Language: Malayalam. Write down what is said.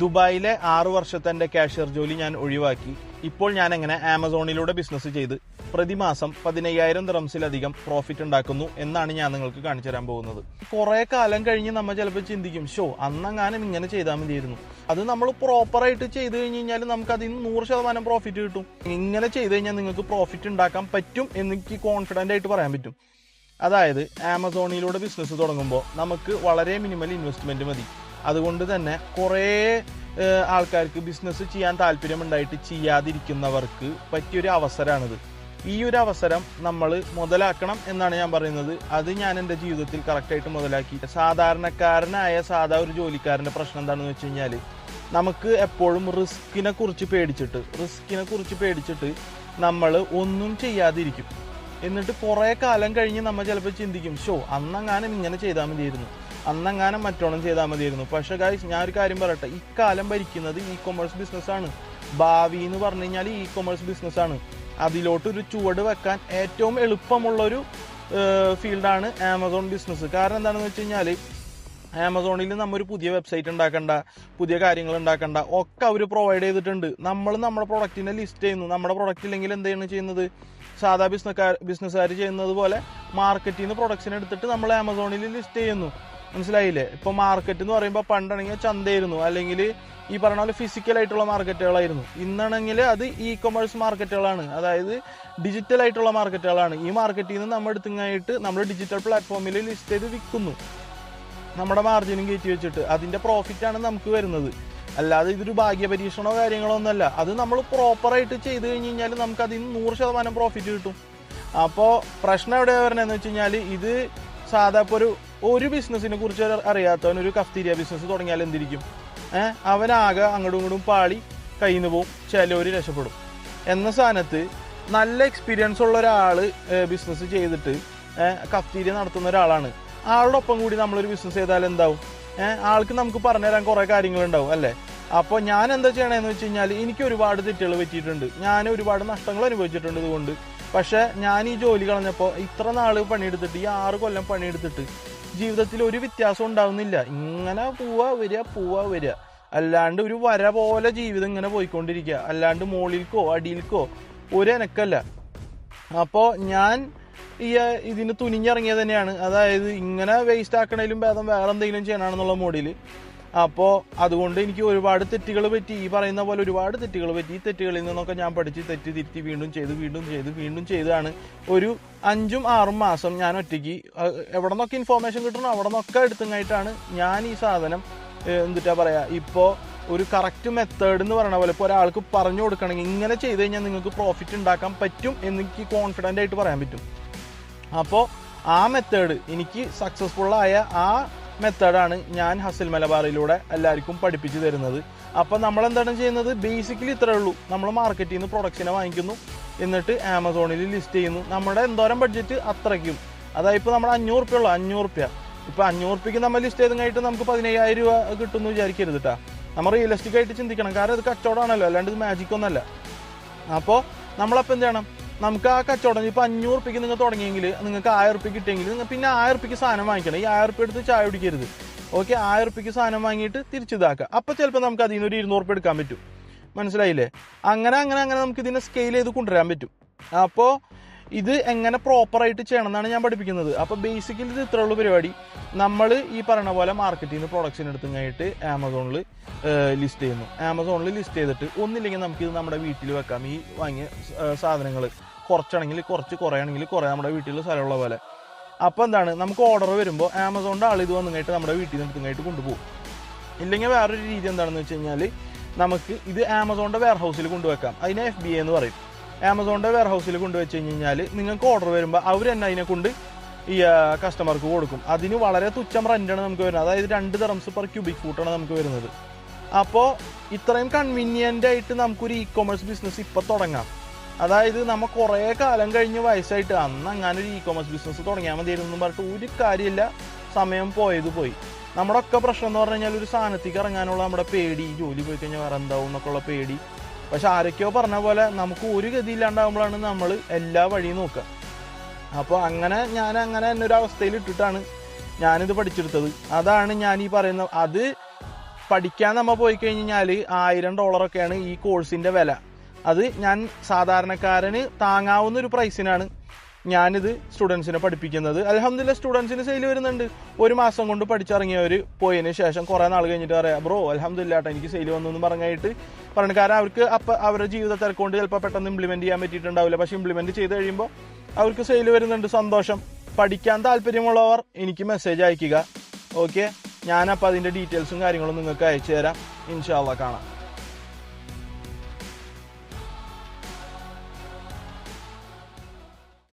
ദുബായിലെ ആറ് വർഷത്തെ എന്റെ കാഷ്യർ ജോലി ഞാൻ ഒഴിവാക്കി. ഇപ്പോൾ ഞാൻ എങ്ങനെ ആമസോണിലൂടെ ബിസിനസ് ചെയ്ത് പ്രതിമാസം പതിനയ്യായിരം ദിറംസിലധികം പ്രോഫിറ്റ് ഉണ്ടാക്കുന്നു എന്നാണ് ഞാൻ നിങ്ങൾക്ക് കാണിച്ചു തരാൻ പോകുന്നത്. കുറെ കാലം കഴിഞ്ഞ് നമ്മൾ ചിലപ്പോൾ ചിന്തിക്കും ഷോ അന്നങ്ങാനും ഇങ്ങനെ ചെയ്താൽ മതിയായിരുന്നു. അത് നമ്മൾ പ്രോപ്പറായിട്ട് ചെയ്ത് കഴിഞ്ഞ് കഴിഞ്ഞാൽ നമുക്ക് അതിൽ നിന്ന് നൂറ് ശതമാനം പ്രോഫിറ്റ് കിട്ടും. ഇങ്ങനെ ചെയ്തു കഴിഞ്ഞാൽ നിങ്ങൾക്ക് പ്രോഫിറ്റ് ഉണ്ടാക്കാൻ പറ്റും എനിക്ക് കോൺഫിഡന്റ് ആയിട്ട് പറയാൻ പറ്റും. അതായത് ആമസോണിലൂടെ ബിസിനസ് തുടങ്ങുമ്പോൾ നമുക്ക് വളരെ മിനിമൽ ഇൻവെസ്റ്റ്മെന്റ് മതി. അതുകൊണ്ട് തന്നെ കുറേ ആൾക്കാർക്ക് ബിസിനസ് ചെയ്യാൻ താല്പര്യമുണ്ടായിട്ട് ചെയ്യാതിരിക്കുന്നവർക്ക് പറ്റിയൊരു അവസരമാണിത് ഈ ഒരു അവസരം നമ്മൾ മുതലാക്കണം എന്നാണ് ഞാൻ പറയുന്നത്. അത് ഞാൻ എന്റെ ജീവിതത്തിൽ കറക്റ്റായിട്ട് മുതലാക്കി. സാധാരണക്കാരനായ സാധാ ഒരു ജോലിക്കാരന്റെ പ്രശ്നം എന്താണെന്ന് വെച്ച് കഴിഞ്ഞാൽ നമുക്ക് എപ്പോഴും റിസ്കിനെ കുറിച്ച് പേടിച്ചിട്ട് റിസ്കിനെ കുറിച്ച് പേടിച്ചിട്ട് നമ്മൾ ഒന്നും ചെയ്യാതിരിക്കും. എന്നിട്ട് കുറേ കാലം കഴിഞ്ഞ് നമ്മൾ ചിലപ്പോൾ ചിന്തിക്കും ഷോ അന്നങ്ങാനും ഇങ്ങനെ ചെയ്താൽ മതിയായിരുന്നു. അന്നങ്ങാനും മറ്റോണം ചെയ്താൽ മതിയായിരുന്നു. പക്ഷേ ഗായ്സ് ഞാൻ ഒരു കാര്യം പറയട്ടെ. ഇക്കാലം ഭരിക്കുന്നത് ഇ കൊമേഴ്സ് ബിസിനസ്സാണ് ഭാവി എന്ന് പറഞ്ഞു കഴിഞ്ഞാൽ ഇ കൊമേഴ്സ് ബിസിനസ്സാണ് അതിലോട്ട് ഒരു ചുവട് വെക്കാൻ ഏറ്റവും എളുപ്പമുള്ളൊരു ഫീൽഡാണ് ആമസോൺ ബിസിനസ് കാരണം എന്താണെന്ന് വെച്ച് കഴിഞ്ഞാൽ ആമസോണിൽ നമ്മൊരു പുതിയ വെബ്സൈറ്റ് ഉണ്ടാക്കണ്ട പുതിയ കാര്യങ്ങൾ ഉണ്ടാക്കണ്ട ഒക്കെ അവർ പ്രൊവൈഡ് ചെയ്തിട്ടുണ്ട്. നമ്മൾ നമ്മുടെ പ്രൊഡക്റ്റിനെ ലിസ്റ്റ് ചെയ്യുന്നു. നമ്മുടെ പ്രൊഡക്റ്റ് ഇല്ലെങ്കിൽ എന്താണ് ചെയ്യുന്നത്? സാധാ ബിസിനസ്സുകാർ ബിസിനസ്സുകാർ ചെയ്യുന്നത് പോലെ മാർക്കറ്റിൽ നിന്ന് പ്രൊഡക്ട്സിനെ എടുത്തിട്ട് നമ്മൾ ആമസോണിൽ ലിസ്റ്റ് ചെയ്യുന്നു. മനസ്സിലായില്ലേ? ഇപ്പൊ മാർക്കറ്റ് എന്ന് പറയുമ്പോൾ പണ്ടാണെങ്കിൽ ചന്തയായിരുന്നു. അല്ലെങ്കിൽ ഈ പറഞ്ഞ പോലെ ഫിസിക്കൽ ആയിട്ടുള്ള മാർക്കറ്റുകളായിരുന്നു ഇന്നാണെങ്കിൽ അത് ഇ കൊമേഴ്സ് മാർക്കറ്റുകളാണ് അതായത് ഡിജിറ്റൽ ആയിട്ടുള്ള മാർക്കറ്റുകളാണ് ഈ മാർക്കറ്റിൽ നിന്ന് നമ്മൾ എടുത്തുകഴിഞ്ഞിട്ട് നമ്മൾ ഡിജിറ്റൽ പ്ലാറ്റ്ഫോമിൽ ലിസ്റ്റ് ചെയ്ത് വിൽക്കുന്നു. നമ്മുടെ മാർജിനും കയറ്റി വെച്ചിട്ട്. അതിന്റെ പ്രോഫിറ്റ് ആണ് നമുക്ക് വരുന്നത്. അല്ലാതെ ഇതൊരു ഭാഗ്യ പരീക്ഷണോ കാര്യങ്ങളോ ഒന്നുമല്ല. അത് നമ്മൾ പ്രോപ്പറായിട്ട് ചെയ്ത് കഴിഞ്ഞ് കഴിഞ്ഞാൽ നമുക്ക് അതിൽ നിന്ന് നൂറ് ശതമാനം പ്രോഫിറ്റ് കിട്ടും. അപ്പോൾ പ്രശ്നം എവിടെയാണ് വരണതെന്ന് വെച്ച് കഴിഞ്ഞാൽ ഇത് സാധാ ഇപ്പോൾ ഒരു ഒരു ബിസിനസ്സിനെ കുറിച്ച് അറിയാത്തവൻ ഒരു കഫ്തീരിയ ബിസിനസ് തുടങ്ങിയാൽ എന്തിരിക്കും? ഏഹ് അവനാകെ അങ്ങോട്ടും ഇങ്ങോട്ടും പാളി കയ്യിൽ നിന്ന് പോവും. ചിലവർ രക്ഷപ്പെടും. എന്ന സ്ഥാനത്ത് നല്ല എക്സ്പീരിയൻസ് ഉള്ള ഒരാൾ ബിസിനസ് ചെയ്തിട്ട് കഫ്തീരിയ നടത്തുന്ന ഒരാളാണ്. ആളുടെ ഒപ്പം കൂടി നമ്മളൊരു ബിസിനസ് ചെയ്താൽ എന്താവും? ആൾക്ക് നമുക്ക് പറഞ്ഞു പറഞ്ഞുതരാൻ കുറേ കാര്യങ്ങളുണ്ടാവും അല്ലേ? അപ്പോൾ ഞാൻ എന്താ ചെയ്യണമെന്ന് വെച്ച് കഴിഞ്ഞാൽ എനിക്ക് ഒരുപാട് തെറ്റുകൾ പറ്റിയിട്ടുണ്ട്. ഞാൻ ഒരുപാട് നഷ്ടങ്ങൾ അനുഭവിച്ചിട്ടുണ്ട് ഇതുകൊണ്ട്. പക്ഷേ ഞാൻ ഈ ജോലി കളഞ്ഞപ്പോൾ ഇത്ര നാൾ പണിയെടുത്തിട്ട് ഈ ആറ് കൊല്ലം പണിയെടുത്തിട്ട് ജീവിതത്തിൽ ഒരു വ്യത്യാസം ഉണ്ടാവുന്നില്ല. ഇങ്ങനെ പോവാ വരിക പോവാ വരിക. അല്ലാണ്ട് ഒരു വര പോലെ ജീവിതം ഇങ്ങനെ പോയിക്കൊണ്ടിരിക്കുക. അല്ലാണ്ട് മുകളിൽക്കോ അടിയിൽക്കോ ഒരു എനക്കല്ല അപ്പോൾ ഞാൻ ഈ ഇതിന് തുനിഞ്ഞിറങ്ങിയത് തന്നെയാണ്. അതായത് ഇങ്ങനെ വേസ്റ്റ് ആക്കണേലും ഭേദം വേറെ എന്തെങ്കിലും ചെയ്യണമെന്നുള്ള മോഡിൽ അപ്പോൾ അതുകൊണ്ട് എനിക്ക് ഒരുപാട് തെറ്റുകൾ പറ്റി. ഈ പറയുന്ന പോലെ ഒരുപാട് തെറ്റുകൾ പറ്റി. ഈ തെറ്റുകളിൽ നിന്നൊക്കെ ഞാൻ പഠിച്ച് തെറ്റ് തിരുത്തി വീണ്ടും ചെയ്ത് വീണ്ടും ചെയ്ത് വീണ്ടും ചെയ്താണ്. ഒരു അഞ്ചും ആറും മാസം ഞാൻ ഒറ്റയ്ക്ക് എവിടെ നിന്നൊക്കെ ഇൻഫോർമേഷൻ കിട്ടണോ അവിടെ നിന്നൊക്കെ എടുത്തുങ്ങായിട്ടാണ് ഞാൻ ഈ സാധനം എന്തിട്ടാ പറയാ ഇപ്പോൾ ഒരു കറക്റ്റ് മെത്തേഡ് എന്ന് പറയുന്ന പോലെ ഇപ്പോൾ ഒരാൾക്ക് പറഞ്ഞു കൊടുക്കണമെങ്കിൽ ഇങ്ങനെ ചെയ്ത് കഴിഞ്ഞാൽ നിങ്ങൾക്ക് പ്രോഫിറ്റ് ഉണ്ടാക്കാൻ പറ്റും എനിക്ക് കോൺഫിഡന്റ് ആയിട്ട് പറയാൻ പറ്റും. അപ്പോൾ ആ മെത്തേഡ് എനിക്ക് സക്സസ്ഫുൾ ആയ ആ മെത്തേഡാണ് ഞാൻ ഹസിൽ മലബാറിലൂടെ എല്ലാവർക്കും പഠിപ്പിച്ച് തരുന്നത്. അപ്പോൾ നമ്മൾ എന്താണ് ചെയ്യുന്നത്? ബേസിക്കലി ഇത്രേ ഉള്ളൂ. നമ്മൾ മാർക്കറ്റിൽ നിന്ന് പ്രൊഡക്ട്സിനെ വാങ്ങിക്കുന്നു. എന്നിട്ട് ആമസോണിൽ ലിസ്റ്റ് ചെയ്യുന്നു. നമ്മുടെ എന്തോരം ബഡ്ജറ്റ് അത്രയ്ക്കും. അതായത് ഇപ്പോൾ നമ്മൾ അഞ്ഞൂറ് റുപ്യ ഉള്ളൂ അഞ്ഞൂറ് റുപ്യ. ഇപ്പോൾ അഞ്ഞൂറ് റുപ്യക്ക് നമ്മൾ ലിസ്റ്റ് ചെയ്ത് കഴിഞ്ഞിട്ട് നമുക്ക് പതിനയ്യായിരം രൂപ കിട്ടുമെന്ന് വിചാരിക്കരുത് കേട്ടോ നമ്മൾ റിയലിസ്റ്റിക് ആയിട്ട് ചിന്തിക്കണം. കാരണം ഇത് കച്ചവടമാണല്ലോ. അല്ലാണ്ട് ഇത് മാജിക് അപ്പോൾ നമ്മളപ്പോൾ എന്ത് ചെയ്യണം? നമുക്ക് ആ കച്ചവടം ഇപ്പോൾ അഞ്ഞൂറ് റുപ്യക്ക് നിങ്ങൾ തുടങ്ങിയെങ്കിൽ നിങ്ങൾക്ക് ആയിരം റുപ്യ കിട്ടിയെങ്കിൽ നിങ്ങൾ പിന്നെ ആയിരം റുപ്യക്ക് സാധനം വാങ്ങിക്കണം. ഈ ആയിരം റുപ്യ എടുത്ത് ചായ കുടിക്കരുത്. ഓക്കെ? ആയിരം റുപ്യക്ക് സാധനം വാങ്ങിയിട്ട് തിരിച്ചിതാക്കുക അപ്പോൾ ചിലപ്പോൾ നമുക്ക് അതിൽ നിന്ന് ഒരു ഇരുന്നൂറ് റുപ്യ എടുക്കാൻ പറ്റും. മനസ്സിലായില്ലേ? അങ്ങനെ അങ്ങനെ അങ്ങനെ നമുക്ക് ഇതിനെ സ്കെയിൽ ചെയ്ത് കൊണ്ടുവരാൻ പറ്റും. അപ്പോൾ ഇത് എങ്ങനെ പ്രോപ്പറായിട്ട് ചെയ്യണം എന്നാണ് ഞാൻ പഠിപ്പിക്കുന്നത്. അപ്പോൾ ബേസിക്കലി ഇത് ഇത്രയുള്ള പരിപാടി. നമ്മൾ ഈ പറയുന്ന പോലെ മാർക്കറ്റിൽ നിന്ന് പ്രൊഡക്ഷൻ എടുത്തു കഴിഞ്ഞിട്ട് ആമസോണിൽ ലിസ്റ്റ് ചെയ്യുന്നു. ആമസോണിൽ ലിസ്റ്റ് ചെയ്തിട്ട് ഒന്നില്ലെങ്കിൽ നമുക്ക് ഇത് നമ്മുടെ വീട്ടിൽ വെക്കാം. ഈ വാങ്ങിയ സാധനങ്ങൾ കുറച്ചാണെങ്കിൽ കുറച്ച് കുറയാണെങ്കിൽ കുറേ നമ്മുടെ വീട്ടിൽ സ്ഥലമുള്ള പോലെ. അപ്പോൾ എന്താണ്? നമുക്ക് ഓർഡർ വരുമ്പോൾ ആമസോണിന്റെ ആൾ ഇത് വന്നു നമ്മുടെ വീട്ടിൽ നിന്ന് കഴിഞ്ഞിട്ട് കൊണ്ടുപോകും. ഇല്ലെങ്കിൽ വേറൊരു രീതി എന്താണെന്ന് വെച്ച് കഴിഞ്ഞാൽ നമുക്ക് ഇത് ആമസോണിന്റെ വെയർ ഹൗസിൽ കൊണ്ടുവെക്കാം. അതിനെ എഫ് ബി എന്ന് പറയും. ആമസോണിന്റെ വെയർ ഹൗസിൽ കൊണ്ടുവച്ച് കഴിഞ്ഞാൽ നിങ്ങൾക്ക് ഓർഡർ വരുമ്പോൾ അവർ തന്നെ അതിനെ കൊണ്ട് ഈ കസ്റ്റമർക്ക് കൊടുക്കും. അതിന് വളരെ തുച്ഛം റെന്റാണ് നമുക്ക് വരുന്നത്. അതായത് രണ്ട് തെറംസ് പെർ ക്യൂബിക് ഫൂട്ടാണ് നമുക്ക് വരുന്നത്. അപ്പോൾ ഇത്രയും കൺവീനിയന്റ് ആയിട്ട് നമുക്കൊരു ഇ കൊമേഴ്സ് ബിസിനസ് ഇപ്പോൾ തുടങ്ങാം. അതായത് നമ്മൾ കുറേ കാലം കഴിഞ്ഞ് വയസ്സായിട്ട് അന്ന് അങ്ങനെ ഒരു ഇ കൊമേഴ്സ് ബിസിനസ് തുടങ്ങിയാൽ മതിയായിരുന്നു എന്ന് പറഞ്ഞിട്ട് ഒരു കാര്യമില്ല. സമയം പോയത് പോയി. നമ്മുടെ ഒക്കെ പ്രശ്നം എന്ന് പറഞ്ഞു കഴിഞ്ഞാൽ ഒരു സാധനത്തേക്ക് ഇറങ്ങാനുള്ള നമ്മുടെ പേടി ജോലി പോയി കഴിഞ്ഞാൽ വേറെ എന്താവും എന്നൊക്കെയുള്ള പേടി. പക്ഷെ ആരൊക്കെയോ പറഞ്ഞ പോലെ നമുക്ക് ഒരു ഗതി ഇല്ലാണ്ടാവുമ്പോഴാണ് നമ്മൾ എല്ലാ വഴിയും നോക്കുക. അപ്പോൾ അങ്ങനെ ഞാൻ അങ്ങനെ തന്നെ ഒരു അവസ്ഥയിൽ ഇട്ടിട്ടാണ് ഞാനിത് പഠിച്ചെടുത്തത്. അതാണ് ഞാൻ ഈ പറയുന്ന അത് പഠിക്കാൻ നമ്മൾ പോയി കഴിഞ്ഞാൽ ആയിരം ഡോളറൊക്കെയാണ് ഈ കോഴ്സിന്റെ വില. അത് ഞാൻ സാധാരണക്കാരന് താങ്ങാവുന്ന ഒരു പ്രൈസിനാണ് ഞാനിത് സ്റ്റുഡൻസിനെ പഠിപ്പിക്കുന്നത്. അലഹമില്ല സ്റ്റുഡൻസിന് സെയിൽ വരുന്നുണ്ട്. ഒരു മാസം കൊണ്ട് പഠിച്ചിറങ്ങിയവർ പോയതിന് ശേഷം കുറേ നാൾ കഴിഞ്ഞിട്ട് പറയാം ബ്രോ അലഹമില്ല കേട്ടോ എനിക്ക് സെയിൽ വന്നു എന്ന് പറഞ്ഞായിട്ട് പറഞ്ഞു. കാരണം അവർക്ക് അപ്പം അവരുടെ ജീവിത തിരക്കൊണ്ട് ചിലപ്പോൾ പെട്ടെന്ന് ഇംപ്ലിമെന്റ് ചെയ്യാൻ പറ്റിയിട്ടുണ്ടാവില്ല. പക്ഷേ ഇംപ്ലിമെന്റ് ചെയ്ത് കഴിയുമ്പോൾ അവർക്ക് സെയിൽ വരുന്നുണ്ട് സന്തോഷം. പഠിക്കാൻ താല്പര്യമുള്ളവർ എനിക്ക് മെസ്സേജ് അയക്കുക. ഓക്കെ ഞാനപ്പോൾ അതിന്റെ ഡീറ്റെയിൽസും കാര്യങ്ങളും നിങ്ങൾക്ക് അയച്ചു തരാം. ഇൻഷാല്ല കാണാം.